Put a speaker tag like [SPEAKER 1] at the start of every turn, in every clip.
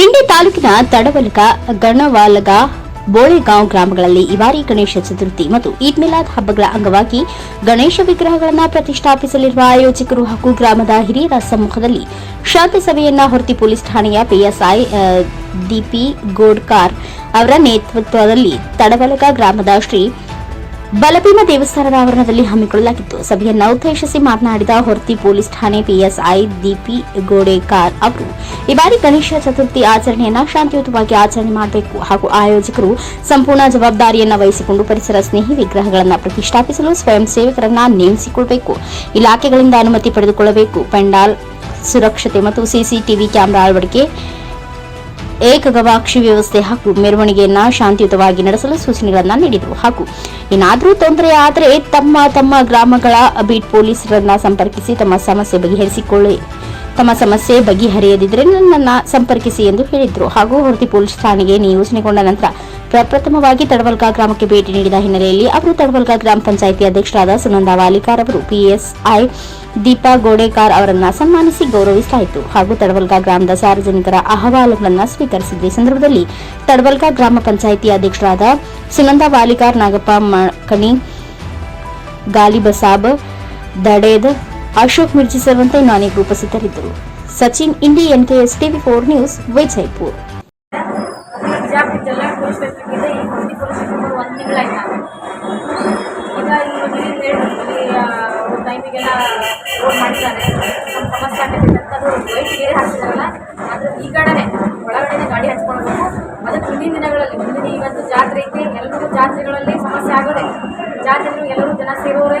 [SPEAKER 1] ಇಂಡಿ ತಾಲೂಕಿನ ತಡವಲಗ, ಗಣವಾಲಗ, ಬೋಳೆಗಾಂವ್ ಗ್ರಾಮಗಳಲ್ಲಿ ಈ ಬಾರಿ ಗಣೇಶ ಚತುರ್ಥಿ ಮತ್ತು ಈದ್ ಮಿಲಾದ್ ಹಬ್ಬಗಳ ಅಂಗವಾಗಿ ಗಣೇಶ ವಿಗ್ರಹಗಳನ್ನು ಪ್ರತಿಷ್ಠಾಪಿಸಲಿರುವ ಆಯೋಜಕರು ಹಾಗೂ ಗ್ರಾಮದ ಹಿರಿಯರ ಸಮ್ಮುಖದಲ್ಲಿ ಶಾಂತಿ ಸಭೆಯನ್ನ ಹೊರತಿ ಪೊಲೀಸ್ ಠಾಣೆಯ ಪಿಎಸ್ಐ ದಿಪಿ ಗೋಡ್ಕಾರ್ ಅವರ ನೇತೃತ್ವದಲ್ಲಿ ತಡವಲಗ ಗ್ರಾಮದ ಶ್ರೀ ಬಲಭೀಮ ದೇವಸ್ಥಾನದ ಆವರಣದಲ್ಲಿ ಹಮ್ಮಿಕೊಳ್ಳಲಾಗಿತ್ತು. ಸಭೆಯನ್ನು ಉದ್ದೇಶಿಸಿ ಮಾತನಾಡಿದ ಹೊರ್ತಿ ಪೊಲೀಸ್ ಠಾಣೆ ಪಿಎಸ್ಐ ದಿಪಿ ಗೋಡೆಕಾರ್ ಅವರು, ಈ ಬಾರಿ ಗಣೇಶ ಚತುರ್ಥಿ ಆಚರಣೆಯನ್ನು ಶಾಂತಿಯುತವಾಗಿ ಆಚರಣೆ ಮಾಡಬೇಕು ಹಾಗೂ ಆಯೋಜಕರು ಸಂಪೂರ್ಣ ಜವಾಬ್ದಾರಿಯನ್ನು ವಹಿಸಿಕೊಂಡು ಪರಿಸರ ಸ್ನೇಹಿ ವಿಗ್ರಹಗಳನ್ನು ಪ್ರತಿಷ್ಠಾಪಿಸಲು ಸ್ವಯಂ ಸೇವಕರನ್ನ ನೇಮಿಸಿಕೊಳ್ಳಬೇಕು ಇಲಾಖೆಗಳಿಂದ ಅನುಮತಿ ಪಡೆದುಕೊಳ್ಳಬೇಕು. ಪೆಂಡಾಲ್ ಸುರಕ್ಷತೆ ಮತ್ತು ಸಿಸಿಟಿವಿ ಕ್ಯಾಮೆರಾ ಅಳವಡಿಕೆ ಏಕಗವಾಕ್ಷಿ ವ್ಯವಸ್ಥೆ ಹಾಗೂ ಮೆರವಣಿಗೆಯನ್ನ ಶಾಂತಿಯುತವಾಗಿ ನಡೆಸಲು ಸೂಚನೆಗಳನ್ನು ನೀಡಿದರು. ಹಾಗೂ ಏನಾದರೂ ತೊಂದರೆ ಆದರೆ ತಮ್ಮ ತಮ್ಮ ಗ್ರಾಮಗಳ ಬೀಟ್ ಪೊಲೀಸರನ್ನ ಸಂಪರ್ಕಿಸಿ ತಮ್ಮ ಸಮಸ್ಯೆ ಬಗೆಹರಿಸಿಕೊಳ್ಳಿ. ತಮ್ಮ ಸಮಸ್ಯೆ ಬಗೆಹರಿಯದಿದ್ದರೆ ನನ್ನನ್ನು ಸಂಪರ್ಕಿಸಿ ಎಂದು ಹೇಳಿದರು. ಹಾಗೂ ಹೊರತಿ ಪೊಲೀಸ್ ಠಾಣೆಗೆ ನಿಯೋಜನೆಗೊಂಡ ನಂತರ ಪ್ರಪ್ರಥಮವಾಗಿ ತಡವಲ್ಗ ಗ್ರಾಮಕ್ಕೆ ಭೇಟಿ ನೀಡಿದ ಹಿನ್ನೆಲೆಯಲ್ಲಿ ಅವರು ತಡವಲ್ಗ ಗ್ರಾಮ ಪಂಚಾಯಿತಿ ಅಧ್ಯಕ್ಷರಾದ ಸುನಂದ ವಾಲಿಕಾರ್ ಅವರು ಪಿಎಸ್ಐ ದೀಪಾ ಗೋಡೆಕಾರ್ ಅವರನ್ನು ಸನ್ಮಾನಿಸಿ ಗೌರವಿಸಲಾಯಿತು. ಹಾಗೂ ತಡವಲ್ಗ ಗ್ರಾಮದ ಸಾರ್ವಜನಿಕರ ಅಹವಾಲುಗಳನ್ನು ಸ್ವೀಕರಿಸಿದ ಸಂದರ್ಭದಲ್ಲಿ ತಡವಲ್ಗ ಗ್ರಾಮ ಪಂಚಾಯಿತಿ ಅಧ್ಯಕ್ಷರಾದ ಸುನಂದ ವಾಲಿಕಾರ್, ನಾಗಪ್ಪ ಮಕಣಿ ಗಾಲಿಬಸಾಬ್, ದಡೇದ್ ಅಶೋಕ್ ಮಿರ್ಜಿ ಸೇರಿದಂತೆ ನಾನೀಗ ಉಪಸ್ಥಿತರಿದ್ದರು Sachin, Indi NKS TV four news, Vijayapura.
[SPEAKER 2] Road ಅದ್ರ ಈ ಗಾಡಿ ಮುಂದಿನ ದಿನಗಳಲ್ಲಿ, ಮುಂದಿನ ಜಾತ್ರೆ ಐತೆ ಎಲ್ಲರಿಗೂ ಜಾತ್ರೆಗಳಲ್ಲಿ ಸಮಸ್ಯೆ ಆಗೋದೆ ಜಾತ್ರೆಗಳು ಎಲ್ಲರೂ ಜನ ಸೇರೋರೆ.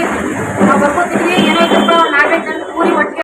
[SPEAKER 2] মানে